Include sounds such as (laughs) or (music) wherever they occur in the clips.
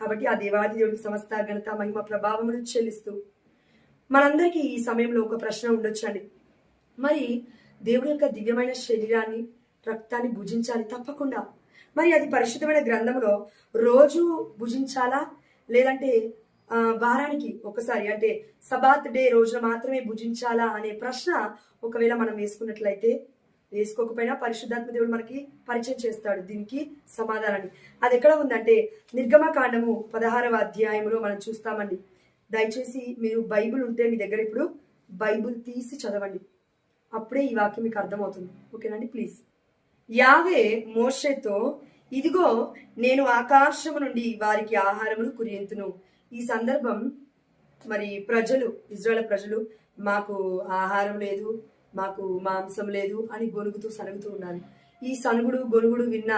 కాబట్టి ఆ దేవాది దేవుడికి సమస్త ఘనత మహిమ ప్రభావమును చెల్లిస్తూ మనందరికీ ఈ సమయంలో ఒక ప్రశ్న ఉండొచ్చండి. మరి దేవుడి యొక్క దివ్యమైన శరీరాన్ని రక్తాన్ని భుజించాలి తప్పకుండా. మరి అది పరిశుద్ధమైన గ్రంథంలో రోజు భుజించాలా? లేదంటే వారానికి ఒకసారి అంటే సబాత్ డే రోజున మాత్రమే భుజించాలా అనే ప్రశ్న ఒకవేళ మనం వేసుకున్నట్లయితే వేసుకోకపోయినా పరిశుద్ధాత్మ దేవుడు మనకి పరిచయం చేస్తాడు. దీనికి సమాధానాన్ని. అది ఎక్కడ ఉందంటే నిర్గమకాండము పదహారవ అధ్యాయంలో మనం చూస్తామండి. దయచేసి మీరు బైబిల్ ఉంటే మీ దగ్గర ఇప్పుడు బైబిల్ తీసి చదవండి. అప్పుడే ఈ వాక్యం మీకు అర్థమవుతుంది. ఓకేనండి? ప్లీజ్. యావే మోషేతో ఇదిగో నేను ఆకాశము నుండి వారికి ఆహారమును కురియంతును. ఈ సందర్భం మరి ప్రజలు ఇజ్రాయల్ ప్రజలు మాకు ఆహారం లేదు. మాకు మాంసం లేదు అని గొనుగుతూ సనుగుతూ ఉన్నాను. ఈ సనుగుడు గొనుగుడు విన్న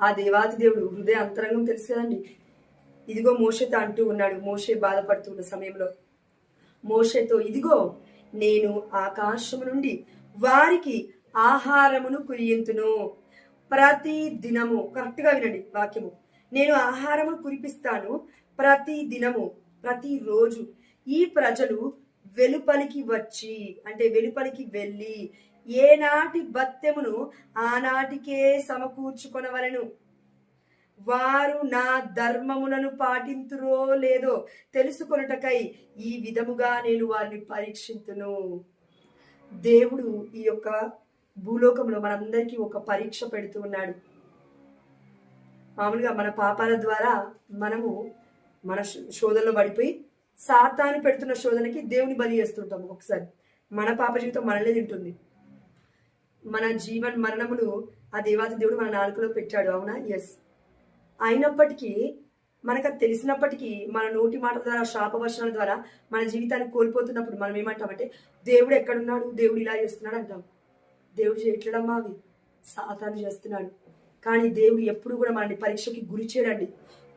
ఆ దేవాతి దేవుడు హృదయ అంతరంగం తెలుసు కదండి? ఇదిగో మోషతో అంటూ ఉన్నాడు. మోషే బాధపడుతున్న సమయంలో. మోషతో ఇదిగో నేను ఆకాశము నుండి వారికి ఆహారమును కురియంతును. ప్రతి దినము కరెక్ట్గా వినండి వాక్యము. నేను ఆహారము కురిపిస్తాను ప్రతి దినము ప్రతిరోజు ఈ ప్రజలు వెలుపలికి వచ్చి అంటే వెలుపలికి వెళ్ళి ఏనాటి బత్తెమును ఆనాటికే సమకూర్చుకొనవలెను. వారు నా ధర్మములను పాటింతురో లేదో తెలుసుకొనుటకై ఈ విధముగా నేను వారిని పరీక్షింతును. దేవుడు ఈ యొక్క భూలోకంలో మనందరికీ ఒక పరీక్ష పెడుతూ ఉన్నాడు. మామూలుగా మన పాపాల ద్వారా మనము మన శోధనలో పడిపోయి సాతాను పెడుతున్న శోధనకి దేవుని బలి చేస్తుంటాం ఒకసారి. మన పాప జీవితం మనల్ని తింటుంది. మన జీవన్ మరణములు ఆ దేవాది దేవుడు మన నాలుకలో పెట్టాడు అవునా? ఎస్ అయినప్పటికీ మనకు అది తెలిసినప్పటికీ మన నోటి మాటల ద్వారా శాపవచనాల ద్వారా మన జీవితాన్ని కోల్పోతున్నప్పుడు మనం ఏమంటామంటే దేవుడు ఎక్కడున్నాడు? దేవుడు ఇలా చేస్తున్నాడు అంటాం. దేవుడు చేయట్లేడమ్మా అవి సాతాను చేస్తున్నాడు. కానీ దేవుడు ఎప్పుడు కూడా మనల్ని పరీక్షకి గురి చేయడండి.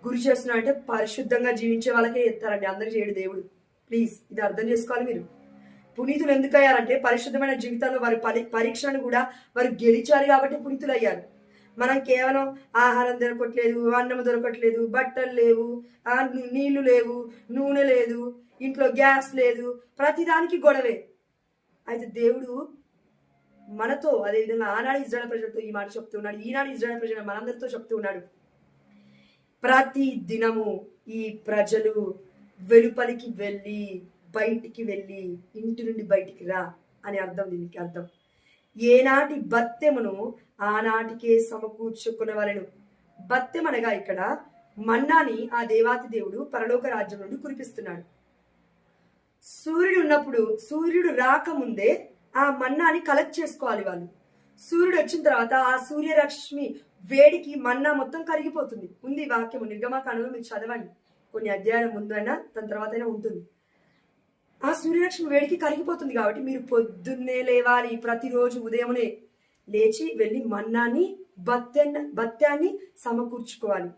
గురి చేస్తున్నాడు అంటే పరిశుద్ధంగా జీవించే వాళ్ళకే ఎత్తారండి అందరు చేయడు దేవుడు. ప్లీజ్ ఇది అర్థం చేసుకోవాలి మీరు. పునీతులు ఎందుకు అయ్యారంటే పరిశుద్ధమైన జీవితంలో వారి పరి పరీక్షను కూడా వారు గెలిచారు కాబట్టి పునీతులు అయ్యారు మనం కేవలం ఆహారం దొరకట్లేదు అన్నం దొరకట్లేదు బట్టలు లేవు ఆ, నీళ్ళు లేవు నూనె లేదు ఇంట్లో గ్యాస్ లేదు ప్రతిదానికి గొడవే. అయితే దేవుడు మనతో అదేవిధంగా ఆనాడు ఇజ్రాయల్ ప్రజలతో ఈ మాట చెప్తున్నాడు ఈనాడు ఇజ్రాయల్ ప్రజలు మనందరితో చెప్తూ ఉన్నాడు. ప్రతి దినము ఈ ప్రజలు వెలుపలికి వెళ్ళి బయటికి వెళ్ళి ఇంటి నుండి బయటికి రా అని అర్థం దీనికి అర్థం. ఏనాటి బత్తెమును ఆనాటికే సమకూర్చుకునవలెను బత్తెమనగా ఇక్కడ మన్నాని ఆ దేవాతి దేవుడు పరలోక రాజ్యం నుండి కురిపిస్తున్నాడు. సూర్యుడు ఉన్నప్పుడు సూర్యుడు రాకముందే ఆ మన్నాని కలెక్ట్ చేసుకోవాలి వాళ్ళు. సూర్యుడు వచ్చిన తర్వాత ఆ సూర్యరశ్మి వేడికి మన్నా మొత్తం కరిగిపోతుంది. ఉంది వాక్యము. నిర్గమాకాండంలో మీరు చదవండి. కొన్ని అధ్యాయాల ముందైనా దాని తర్వాత అయినా ఉంటుంది. ఆ సూర్యరశ్మి వేడికి కరిగిపోతుంది కాబట్టి మీరు పొద్దున్నే లేవాలి. ప్రతిరోజు ఉదయమునే లేచి వెళ్ళి మన్నాన్ని బత్తెన్న బత్యాన్ని సమకూర్చుకోవాలి.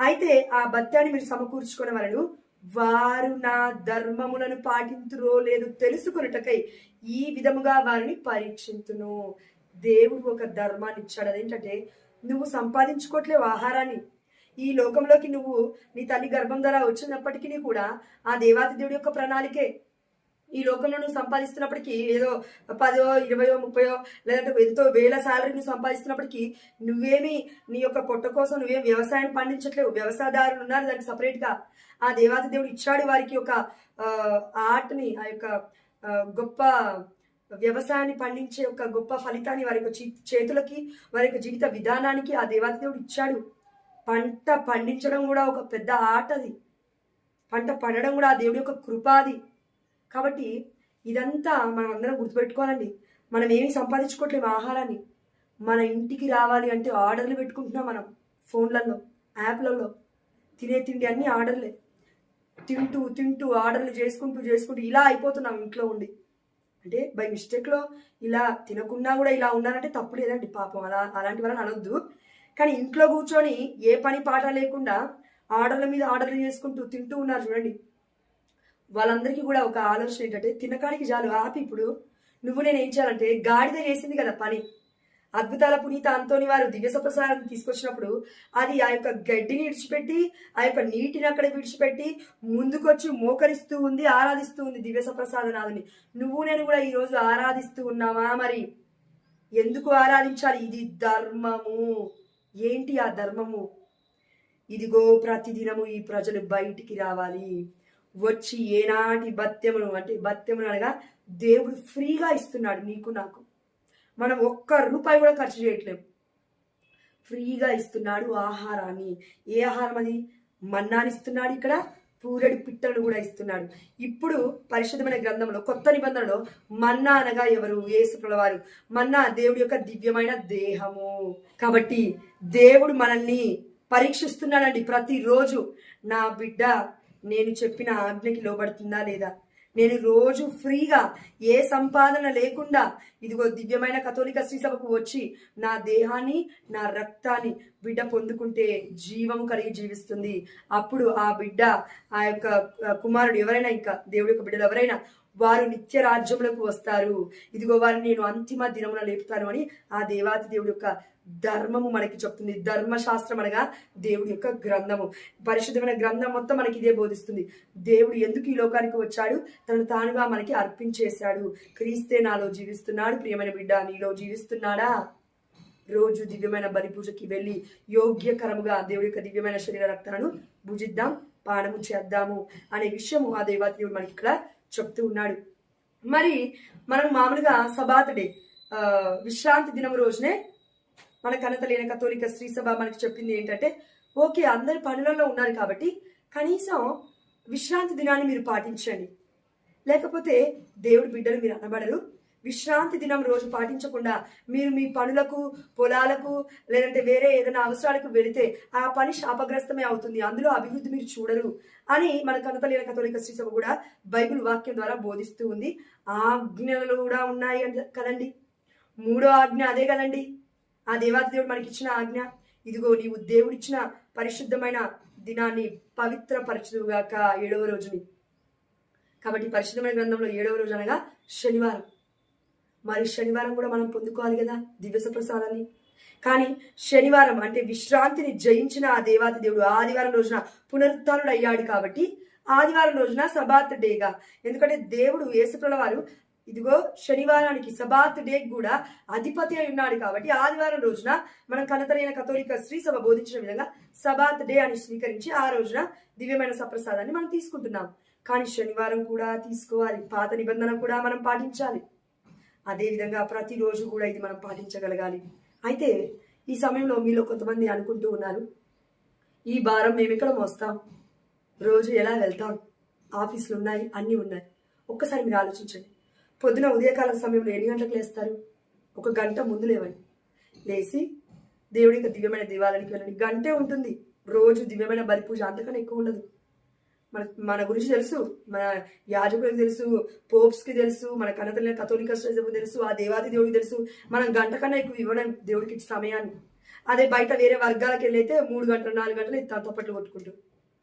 అయితే ఆ బత్యాన్ని మీరు సమకూర్చుకున్న వలన వారు నా ధర్మములను పాటింతురో లేదు తెలుసుకొనుటకై ఈ విధముగా వారిని పరీక్షించును దేవుడు ఒక ధర్మాన్ని ఇచ్చాడు. అదేంటంటే నువ్వు సంపాదించుకోవట్లేవు ఆహారాన్ని. ఈ లోకంలోకి నువ్వు నీ తల్లి గర్భం ద్వారా వచ్చినప్పటికీ కూడా ఆ దేవాతి దేవుడి యొక్క ప్రణాళికే. ఈ లోకంలో నువ్వు సంపాదిస్తున్నప్పటికీ ఏదో పదో ఇరవయో ముప్పయో లేదంటే ఎంతో వేల సాలరీ నువ్వు సంపాదిస్తున్నప్పటికీ నువ్వేమి నీ యొక్క పొట్ట కోసం నువ్వేం వ్యవసాయం పండించట్లేవు. వ్యవసాయదారులు ఉన్నారు దానికి సపరేట్గా ఆ దేవాతి దేవుడు ఇచ్చాడు వారికి ఒక ఆర్ట్ని ఆ యొక్క గొప్ప వ్యవసాయాన్ని పండించే ఒక గొప్ప ఫలితాన్ని వారి యొక్క చేతులకి వారి యొక్క జీవిత విధానానికి ఆ దేవాతి దేవుడు ఇచ్చాడు. పంట పండించడం కూడా ఒక పెద్ద ఆట అది పంట పండడం కూడా ఆ దేవుడి యొక్క కృపాది. కాబట్టి ఇదంతా మనం అందరం గుర్తుపెట్టుకోవాలండి. మనం ఏమీ సంపాదించుకోవట్లేము ఆహారాన్ని. మన ఇంటికి రావాలి అంటే ఆర్డర్లు పెట్టుకుంటున్నాం మనం. ఫోన్లలో యాప్లలో. తినే తిండి అన్ని ఆర్డర్లే. తింటూ తింటూ ఆర్డర్లు చేసుకుంటూ చేసుకుంటూ ఇలా అయిపోతున్నాం ఇంట్లో ఉండి. అంటే బై మిస్టేక్లో ఇలా తినకుండా కూడా ఇలా ఉన్నారంటే తప్పు లేదండి పాపం. అలా అలాంటి వాళ్ళని అనొద్దు. కానీ ఇంట్లో కూర్చొని ఏ పని పాట లేకుండా ఆర్డర్ల మీద ఆర్డర్లు చేసుకుంటూ తింటూ ఉన్నారు చూడండి. వాళ్ళందరికీ కూడా ఒక ఆలోచన ఏంటంటే తినకాడికి చాలు ఆపి ఇప్పుడు. నువ్వు నేను ఏం చేయాలంటే గాడిద చేసింది కదా పని. అద్భుతాల పునీత అంతోని వారు దివ్య సప్రసాదాన్ని తీసుకొచ్చినప్పుడు అది ఆ యొక్క గడ్డిని విడిచిపెట్టి ఆ యొక్క నీటిని అక్కడ విడిచిపెట్టి ముందుకొచ్చి మోకరిస్తూ ఉంది ఆరాధిస్తూ ఉంది దివ్య సప్రసాదనాథుని నువ్వు నేను కూడా ఈరోజు ఆరాధిస్తూ ఉన్నావా మరి? ఎందుకు ఆరాధించాలి? ఇది ధర్మము. ఏంటి ఆ ధర్మము? ఇదిగో ప్రతిదినము ఈ ప్రజలు బయటికి రావాలి. వచ్చి ఏనాటి భత్యమును అంటే భత్యమును అనగా దేవుడు ఫ్రీగా ఇస్తున్నాడు నీకు నాకు. మనం ఒక్క రూపాయి కూడా ఖర్చు చేయట్లేం. ఫ్రీగా ఇస్తున్నాడు ఆహారాన్ని. ఏ ఆహారం అది? మన్నాని ఇస్తున్నాడు ఇక్కడ. పూరడి పిట్టలను కూడా ఇస్తున్నాడు. ఇప్పుడు పరిశుద్ధమైన గ్రంథంలో కొత్త నిబంధనలో మన్నా అనగా ఎవరు? యేసుకుల వారు మన్నా దేవుడి యొక్క దివ్యమైన దేహము. కాబట్టి దేవుడు మనల్ని పరీక్షిస్తున్నాడండి ప్రతిరోజు. నా బిడ్డ నేను చెప్పిన ఆజ్ఞకి లోబడుతుందా లేదా? నేను రోజు ఫ్రీగా ఏ సంపాదన లేకుండా ఇదిగో దివ్యమైన కథోలిక శ్రీసభకు వచ్చి నా దేహాన్ని నా రక్తాన్ని బిడ్డ పొందుకుంటే జీవము కలిగి జీవిస్తుంది. అప్పుడు ఆ బిడ్డ ఆ యొక్క కుమారుడు ఎవరైనా ఇంకా దేవుడి యొక్క బిడ్డలు ఎవరైనా వారు నిత్య రాజ్యములకు వస్తారు. ఇదిగో వారిని నేను అంతిమ దినమున లేపుతాను అని ఆ దేవాతి దేవుడి యొక్క ధర్మము మనకి చెప్తుంది. ధర్మశాస్త్రం అనగా దేవుడి యొక్క గ్రంథము. పరిశుద్ధమైన గ్రంథం మొత్తం మనకి ఇదే బోధిస్తుంది. దేవుడు ఎందుకు ఈ లోకానికి వచ్చాడు? తను తానుగా మనకి అర్పించేశాడు. క్రీస్తే నాలో జీవిస్తున్నాడు. ప్రియమైన బిడ్డ నీలో జీవిస్తున్నాడా? రోజు దివ్యమైన బలి పూజకి వెళ్ళి యోగ్యకరముగా దేవుడి యొక్క దివ్యమైన శరీర రక్తాలను భుజిద్దాం పానము చేద్దాము అనే విషయము ఆ దేవాతి దేవుడు మనకి ఇక్కడ చెప్తూ ఉన్నాడు. మరి మనం మామూలుగా సబాత్ డే విశ్రాంతి దినం రోజునే మన కనతలేన కథోలిక స్త్రీ సభ మనకి చెప్పింది ఏంటంటే ఓకే అందరి పనులలో ఉన్నారు కాబట్టి కనీసం విశ్రాంతి దినాన్ని మీరు పాటించండి. లేకపోతే దేవుడి బిడ్డలు మీరు అనబడరు. విశ్రాంతి దినం రోజు పాటించకుండా మీరు మీ పనులకు పొలాలకు లేదంటే వేరే ఏదైనా అవసరాలకు వెళితే ఆ పని శాపగ్రస్తమే అవుతుంది. అందులో అభివృద్ధి మీరు చూడరు అని మన కనతలేన కథోలిక శ్రీసభ కూడా బైబిల్ వాక్యం ద్వారా బోధిస్తూ ఉంది. ఆజ్ఞలు కూడా ఉన్నాయి అంట కదండి. మూడో ఆజ్ఞ అదే కదండి. ఆ దేవాతి దేవుడు మనకి ఇచ్చిన ఆజ్ఞ. ఇదిగో నీవు దేవుడిచ్చిన పరిశుద్ధమైన దినాన్ని పవిత్రపరచుగాక ఏడవ రోజుని. కాబట్టి పరిశుద్ధమైన గ్రంథంలో ఏడవ రోజు అనగా శనివారం. మరి శనివారం కూడా మనం పొందుకోవాలి కదా దివ్యస ప్రసాదాన్ని కానీ శనివారం అంటే విశ్రాంతిని జయించిన ఆ దేవాతి దేవుడు ఆదివారం రోజున పునరుత్డు అయ్యాడు కాబట్టి ఆదివారం రోజున సబాత్ డేగా. ఎందుకంటే దేవుడు యేసుప్రల వారు ఇదిగో శనివారానికి సబాత్ డే కూడా అధిపతి అయి ఉన్నాడు కాబట్టి ఆదివారం రోజున మనం కనతరైన కథోలిక స్త్రీ సభ బోధించిన విధంగా సబాత్ డే అని స్వీకరించి ఆ రోజున దివ్యమైన సప్రసాదాన్ని మనం తీసుకుంటున్నాం. కానీ శనివారం కూడా తీసుకోవాలి. పాత నిబంధన కూడా మనం పాటించాలి. అదేవిధంగా ప్రతిరోజు కూడా ఇది మనం పాటించగలగాలి. అయితే ఈ సమయంలో మీలో కొంతమంది అనుకుంటూ ఉన్నారు ఈ భారం మేము ఎక్కడ మోస్తాం? రోజు ఎలా వెళ్తాం? ఆఫీసులు ఉన్నాయి అన్నీ ఉన్నాయి. ఒక్కసారి మీరు ఆలోచించండి. పొద్దున ఉదయకాల సమయంలో ఎన్ని గంటలకు లేస్తారు? ఒక గంట ముందు లేవండి. లేచి దేవుడి యొక్క దివ్యమైన దేవాలయానికి వెళ్ళండి. గంటే ఉంటుంది. రోజు దివ్యమైన బలి పూజ అంతకన్నా ఎక్కువ ఉండదు. మన మన గురించి తెలుసు. మన యాజకులకు తెలుసు పోప్స్కి తెలుసు మన కనతలైన కథోలిక తెలుసు ఆ దేవాది దేవుడికి తెలుసు. మనం గంట కన్నా ఎక్కువ ఇవ్వడం దేవుడికి ఇచ్చే సమయాన్ని. అదే బయట వేరే వర్గాలకు వెళ్ళైతే మూడు గంటలు నాలుగు గంటలు ఇంత తప్పట్లు కొట్టుకుంటూ.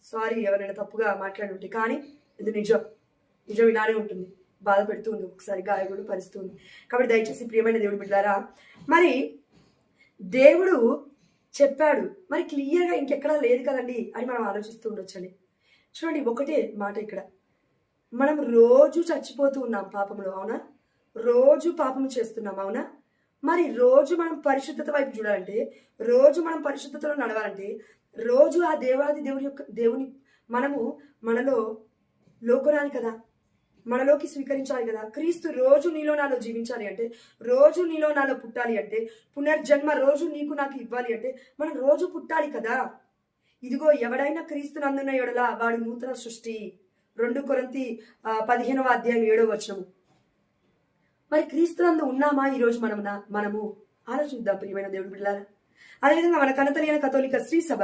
సారీ ఎవరైనా తప్పుగా మాట్లాడి ఉంటే కానీ ఇది నిజం. నిజం ఇలానే ఉంటుంది. బాధ పెడుతుంది ఒకసారి గాయకుడు పరిస్తుంది కాబట్టి దయచేసి ప్రియమైన దేవుడు బిడ్డారా మరి దేవుడు చెప్పాడు. మరి క్లియర్గా ఇంకెక్కడా లేదు కదండి అని మనం ఆలోచిస్తూ ఉండొచ్చండి. చూడండి ఒకటే మాట ఇక్కడ. మనం రోజు చచ్చిపోతూ ఉన్నాం పాపంలో అవునా? రోజు పాపం చేస్తున్నాం అవునా? మరి రోజు మనం పరిశుద్ధత వైపు చూడాలంటే రోజు మనం పరిశుద్ధతలో నడవాలంటే రోజు ఆ దేవాది దేవుని యొక్క దేవుని మనము మనలో లోకొనాలి కదా? మనలోకి స్వీకరించాలి కదా? క్రీస్తు రోజు నీలో నాలో జీవించాలి అంటే రోజు నీలో నాలో పుట్టాలి అంటే పునర్జన్మ రోజు నీకు నాకు ఇవ్వాలి అంటే మనం రోజు పుట్టాలి కదా? ఇదిగో ఎవడైనా క్రీస్తునందున్న ఎడలా వాడు నూతన సృష్టి. రెండు కొరంతి పదిహేనవ అధ్యాయం ఏడవ వచనము మరి క్రీస్తునందు ఉన్నామా ఈరోజు మనం మనము ఆలోచిద్దాం ప్రియమైన దేవుడు బిడ్డలారా. అదేవిధంగా మన కనతలియన కథోలిక శ్రీసభ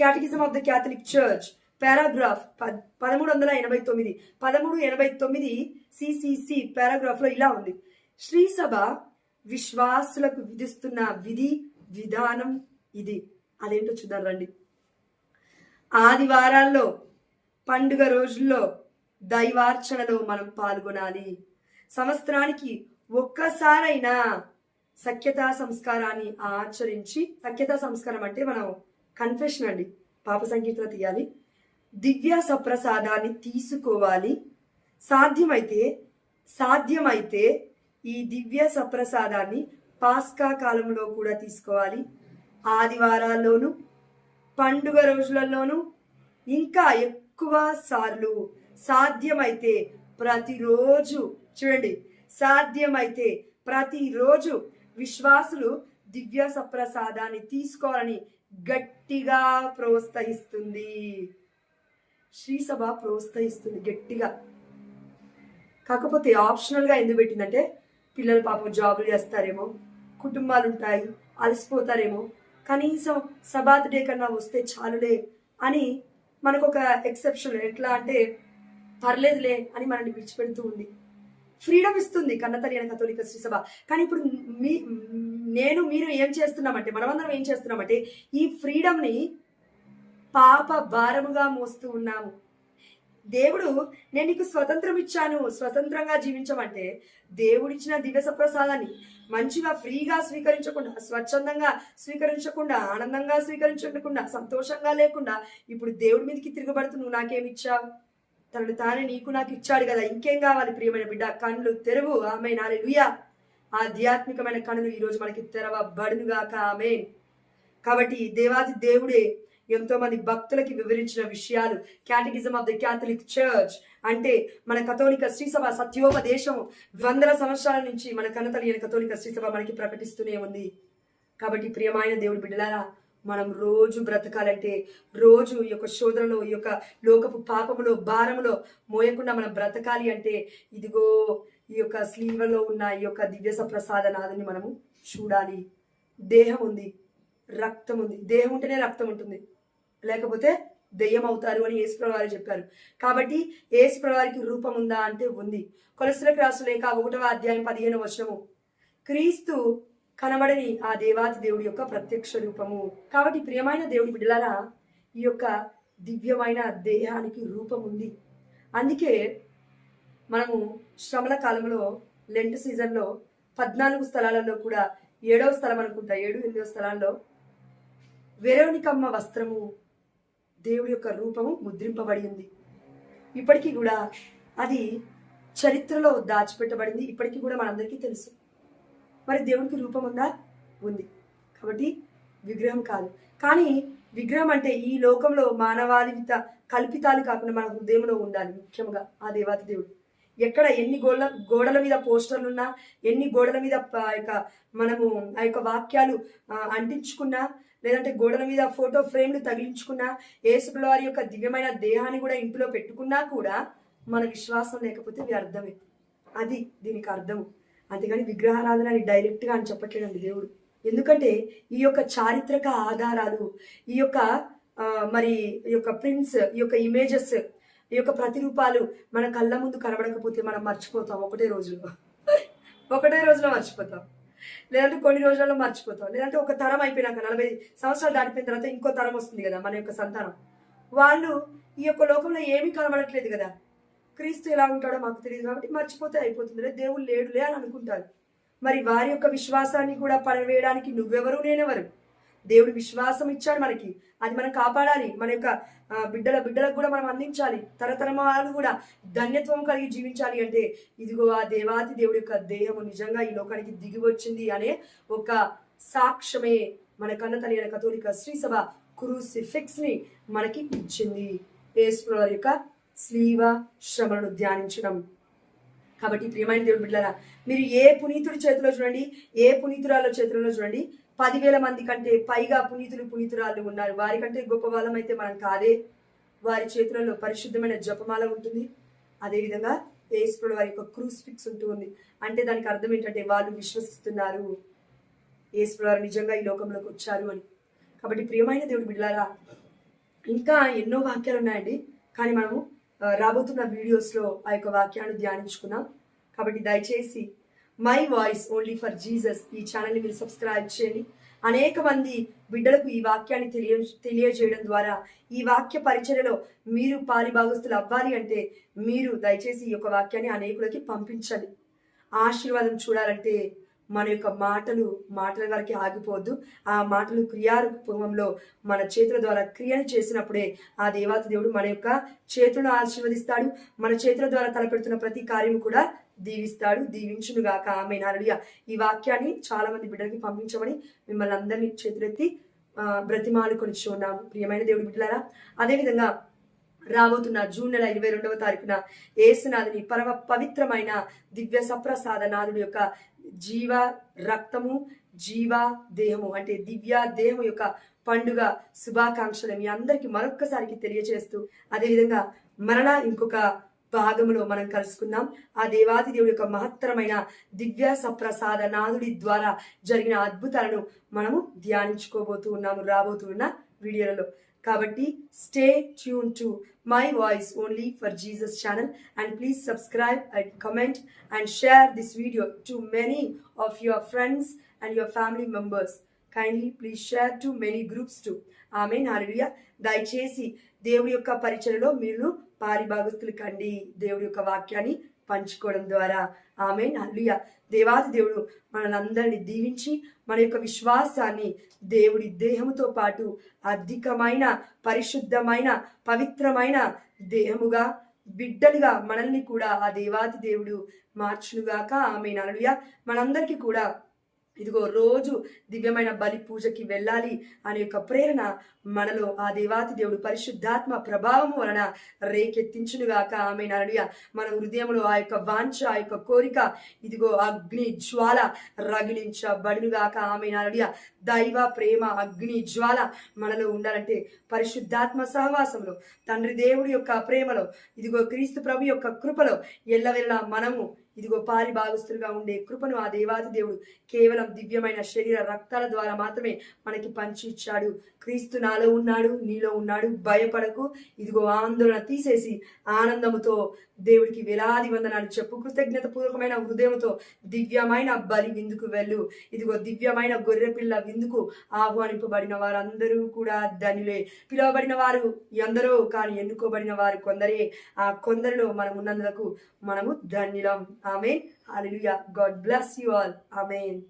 catechism of the Catholic church paragraph పదమూడు వందల ఎనభై తొమ్మిది పదమూడు ఎనభై తొమ్మిది సిసిసి పారాగ్రాఫ్లో ఇలా ఉంది. శ్రీసభ విశ్వాసులకు విధిస్తున్న విధి విధానం ఇది. అదేంటో చూద్దాం రండి. ఆదివారాల్లో పండుగ రోజుల్లో దైవార్చనలో మనం పాల్గొనాలి. సంవత్సరానికి ఒక్కసారైనా సఖ్యతా సంస్కారాన్ని ఆచరించి సఖ్యతా సంస్కారం అంటే మనం కన్ఫెషన్ అండి పాప సంకీర్తన తీయాలి. దివ్య సప్రసాదాన్ని తీసుకోవాలి. సాధ్యమైతే సాధ్యమైతే ఈ దివ్య సప్రసాదాన్ని పాస్కా కాలంలో కూడా తీసుకోవాలి. ఆదివారాల్లోనూ పండుగ రోజులలోనూ ఇంకా ఎక్కువ సార్లు సాధ్యమైతే ప్రతిరోజు చూడండి సాధ్యమైతే ప్రతిరోజు విశ్వాసులు దివ్య సప్రసాదాన్ని తీసుకోవాలని గట్టిగా ప్రోత్సహిస్తుంది. శ్రీసభ ప్రోత్సహిస్తుంది గట్టిగా. కాకపోతే ఆప్షనల్గా ఎందుకు పెట్టిందంటే పిల్లలు పాపం జాబులు చేస్తారేమో కుటుంబాలు ఉంటాయి అలసిపోతారేమో కనీసం సబాత్ డే కన్నా వస్తే చాలులే అని మనకు ఒక ఎక్సెప్షన్ ఎట్లా అంటే పర్లేదులే అని మనల్ని విడిచిపెడుతూ ఉంది. ఫ్రీడమ్ ఇస్తుంది కన్నతల్లి అయిన కథోలిక శ్రీసభ. కానీ ఇప్పుడు మీ నేను మీరు ఏం చేస్తున్నామంటే మనమందరం ఏం చేస్తున్నామంటే ఈ ఫ్రీడమ్ని పాప భారముగా మోస్తూ ఉన్నాము. దేవుడు నేను నీకు స్వతంత్రం ఇచ్చాను స్వతంత్రంగా జీవించమంటే దేవుడిచ్చిన దివ్య ప్రసాదాన్ని మంచిగా ఫ్రీగా స్వీకరించకుండా స్వచ్ఛందంగా స్వీకరించకుండా ఆనందంగా స్వీకరించకుండా సంతోషంగా లేకుండా ఇప్పుడు దేవుడి మీదకి తిరగబడుతూ నువ్వు నాకేమిచ్చావు తనను తానే నీకు నాకు ఇచ్చాడు కదా ఇంకేం కావాలి ప్రియమైన బిడ్డ? కళ్ళు తెరువు. ఆమె నాలే లుయా ఆధ్యాత్మికమైన కళ్ళు ఈరోజు మనకి తెరవబడునుగాక. ఆమె కాబట్టి దేవాది దేవుడే ఎంతో మంది భక్తులకి వివరించిన విషయాలు. Catechism of the Catholic church అంటే మన కథోలిక శ్రీసభ సత్యోపదేశం వందల సంవత్సరాల నుంచి మన కనతలియని కథోలిక శ్రీసభ మనకి ప్రకటిస్తూనే ఉంది. కాబట్టి ప్రియమైన దేవుడి బిడ్డలారా మనం రోజు బ్రతకాలంటే రోజు ఈ యొక్క శోధనలో ఈ యొక్క లోకపు పాపములో భారములో మోయకుండా మనం బ్రతకాలి అంటే ఇదిగో ఈ యొక్క స్లీవలో ఉన్న ఈ యొక్క దివ్య ప్రసాదనాలని మనము చూడాలి. దేహం ఉంది. రక్తం ఉంది దేహం ఉంటేనే రక్తం ఉంటుంది లేకపోతే దెయ్యం అవుతారు అని ఏసుప్రవారు చెప్పారు. కాబట్టి ఏసుప్రవారికి రూపం ఉందా అంటే ఉంది. కొలసలకు రాసు లేక ఒకటవ అధ్యాయం పదిహేను వర్షము క్రీస్తు కనబడని ఆ దేవాది దేవుడి యొక్క ప్రత్యక్ష రూపము. కాబట్టి ప్రియమైన దేవుడి బిడ్డలారా ఈ యొక్క దివ్యమైన దేహానికి రూపం ఉంది అందుకే మనము శ్రమల కాలంలో లెంట్ సీజన్లో పద్నాలుగు స్థలాలలో కూడా ఏడవ స్థలం అనుకుంటా ఏడు ఎనిమిదవ స్థలాల్లో వెరవనికమ్మ వస్త్రము దేవుడి యొక్క రూపము ముద్రింపబడి ఉంది. ఇప్పటికీ కూడా అది చరిత్రలో దాచిపెట్టబడింది. ఇప్పటికీ కూడా మనందరికీ తెలుసు. మరి దేవుడికి రూపం ఉందా? ఉంది. కాబట్టి విగ్రహం కాదు. కానీ విగ్రహం అంటే ఈ లోకంలో మానవాధిత కల్పితాలు కాకుండా మన హృదయంలో ఉండాలి ముఖ్యంగా ఆ దేవాతి దేవుడు. ఎక్కడ ఎన్ని గోడల గోడల మీద పోస్టర్లు ఉన్నా ఎన్ని గోడల మీద ఆ యొక్క మనము ఆ యొక్క వాక్యాలు అంటించుకున్నా లేదంటే గోడల మీద ఫోటో ఫ్రేమ్లు తగిలించుకున్నా యేసుకుల వారి యొక్క దివ్యమైన దేహాన్ని కూడా ఇంటిలో పెట్టుకున్నా కూడా మన విశ్వాసం లేకపోతే వ్యర్థమే అది దీనికి అర్థము. అంతేగాని విగ్రహారాధన అని డైరెక్ట్గా అని చెప్పట్లేదండి దేవుడు. ఎందుకంటే ఈ యొక్క చారిత్రక ఆధారాలు ఈ యొక్క మరి ఈ యొక్క ప్రింట్స్ ఈ యొక్క ఇమేజెస్ ఈ యొక్క ప్రతిరూపాలు మన కళ్ళ ముందు కనబడకపోతే మనం మర్చిపోతాం ఒకటే రోజులో. (laughs) ఒకటే రోజులో మర్చిపోతాం. లేదంటే కొన్ని రోజులలో మర్చిపోతాం. లేదంటే ఒక తరం అయిపోయినాక నలభై సంవత్సరాలు దాటిపోయిన తర్వాత ఇంకో తరం వస్తుంది కదా మన యొక్క సంతానం. వాళ్ళు ఈ యొక్క లోకంలో ఏమీ కనబడట్లేదు కదా. క్రీస్తు ఎలా ఉంటాడో మాకు తెలియదు కాబట్టి మర్చిపోతే అయిపోతుందిలే దేవుడు లేడులే అని అనుకుంటారు. మరి వారి యొక్క విశ్వాసాన్ని కూడా పడవేయడానికి నువ్వెవరు నేనెవరు? దేవుడు విశ్వాసం ఇచ్చాడు మనకి. అది మనం కాపాడాలి. మన యొక్క బిడ్డల బిడ్డలకు కూడా మనం అందించాలి. తరతరమాలు కూడా ధన్యత్వం కలిగి జీవించాలి అంటే ఇదిగో ఆ దేవాతి దేవుడి యొక్క దేహము నిజంగా ఈ లోకానికి దిగి వచ్చింది అనే ఒక సాక్ష్యమే మన కన్న తల్లి అయిన కథోలిక శ్రీసభ క్రూసిఫిక్స్ని మనకి ఇచ్చింది. యేసు యొక్క స్లీవ శ్రమను ధ్యానించడం. కాబట్టి ప్రియమైన దేవుడు బిడ్డలారా మీరు ఏ పునీతుడి చేతిలో చూడండి ఏ పునీతురాల చేతిలో చూడండి పదివేల మంది కంటే పైగా పునీతులు పునీతురాలు ఉన్నారు. వారికంటే గొప్ప వాళ్ళం అయితే మనం కాదే. వారి చేతులలో పరిశుద్ధమైన జపమాల ఉంటుంది. అదేవిధంగా ఏసుకుడు వారి యొక్క క్రూసిఫిక్స్ ఉంటుంది అంటే దానికి అర్థం ఏంటంటే వాళ్ళు విశ్వసిస్తున్నారు. ఏసుకుడు వారు నిజంగా ఈ లోకంలోకి వచ్చారు అని. కాబట్టి ప్రియమైన దేవుడు బిడ్డలారా ఇంకా ఎన్నో వాక్యాలు ఉన్నాయండి. కానీ మనము రాబోతున్న వీడియోస్లో ఆ యొక్క వాక్యాన్ని ధ్యానించుకున్నాం. కాబట్టి దయచేసి my voice only for Jesus ఈ ఛానల్ని మీరు సబ్స్క్రైబ్ చేయండి. అనేక మంది బిడ్డలకు ఈ వాక్యాన్ని తెలియ తెలియజేయడం ద్వారా ఈ వాక్య పరిచర్యలో మీరు పారిభాగస్తులు అవ్వాలి అంటే మీరు దయచేసి ఈ యొక్క వాక్యాన్ని అనేకులకి పంపించండి. ఆశీర్వాదం చూడాలంటే మన యొక్క మాటలు మాటల వరకు ఆగిపోవద్దు. ఆ మాటలు క్రియారూపంలో మన చేతుల ద్వారా క్రియను చేసినప్పుడే ఆ దేవాతి దేవుడు మన యొక్క చేతులను ఆశీర్వదిస్తాడు. మన చేతుల ద్వారా తలపెడుతున్న ప్రతి కార్యం కూడా దీవిస్తాడు దీవించునుగాక. ఆమె నాలుడిగా ఈ వాక్యాన్ని చాలా మంది బిడ్డలకి పంపించమని మిమ్మల్ని అందరినీ చేతులెత్తి బ్రతిమాలు బ్రతిమాలుకొని ఉన్నాము ప్రియమైన దేవుడి బిడ్డలారా అదేవిధంగా రాబోతున్న జూన్ నెల ఇరవై రెండవ తారీఖున ఏసునాథుని పరమ పవిత్రమైన దివ్య సప్రసాద నాథుడి యొక్క జీవ రక్తము జీవ దేహము అంటే దివ్య దేహము యొక్క పండుగ శుభాకాంక్షలు మీ అందరికీ మరొక్కసారికి తెలియజేస్తూ అదేవిధంగా మరణ ఇంకొక భాగములో మనం కలుసుకుందాం. ఆ దేవాది దేవుడి యొక్క మహత్తరమైన దివ్య సప్రసాద నాథుడి ద్వారా జరిగిన అద్భుతాలను మనము ధ్యానించుకోబోతూ ఉన్నాము రాబోతున్న వీడియోలలో. కాబట్టి stay tune to my voice only for Jesus channel and please subscribe and comment and share this video to many of your friends and your family members kindly please share to many groups to ఆమె నాలుడియా దయచేసి దేవుడి యొక్క పరిచయలో మీరు పారిభాగస్తులు కండి. దేవుడి యొక్క వాక్యాన్ని పంచుకోవడం ద్వారా. ఆమె నల్లుయ దేవాది దేవుడు మనలందరినీ దీవించి మన యొక్క విశ్వాసాన్ని దేవుడి దేహముతో పాటు అధికమైన పరిశుద్ధమైన పవిత్రమైన దేహముగా బిడ్డలుగా మనల్ని కూడా ఆ దేవాది దేవుడు మార్చునుగాక. ఆమె నలుయ మనందరికీ కూడా ఇదిగో రోజు దివ్యమైన బలి పూజకి వెళ్ళాలి అనే యొక్క ప్రేరణ మనలో ఆ దేవాతి దేవుడు పరిశుద్ధాత్మ ప్రభావము వలన రేకెత్తించునుగాక. ఆమె నరడియ మన హృదయంలో ఆ యొక్క వాంఛ ఆ యొక్క కోరిక ఇదిగో అగ్ని జ్వాల రగిలించబడినుగాక. ఆమె నరడియ దైవ ప్రేమ అగ్ని జ్వాల మనలో ఉండాలంటే పరిశుద్ధాత్మ సహవాసంలో తండ్రి దేవుడి యొక్క ప్రేమలో ఇదిగో క్రీస్తు ప్రభు యొక్క కృపలో ఎల్లవెల్లా మనము ఇదిగో పాలి భాగస్తులుగా ఉండే కృపను ఆ దేవాది దేవుడు కేవలం దివ్యమైన శరీర రక్తాల ద్వారా మాత్రమే మనకి పంచి ఇచ్చాడు. క్రీస్తు నాలో ఉన్నాడు నీలో ఉన్నాడు. భయపడకు. ఇదిగో ఆందోళన తీసేసి ఆనందముతో దేవుడికి వేలాది వందనాలు. చెప్పు కృతజ్ఞత పూర్వకమైన హృదయంతో దివ్యమైన బలి విందుకు వెళ్ళు. ఇదిగో దివ్యమైన గొర్రెపిల్ల విందుకు ఆహ్వానింపబడిన వారందరూ కూడా ధనులే పిలువబడిన వారు ఎందరో కానీ ఎన్నుకోబడిన వారు కొందరే. ఆ కొందరిలో మనం ఉన్నందులకు మనము ధన్యులం. ఆమె hallelujah God bless you all amen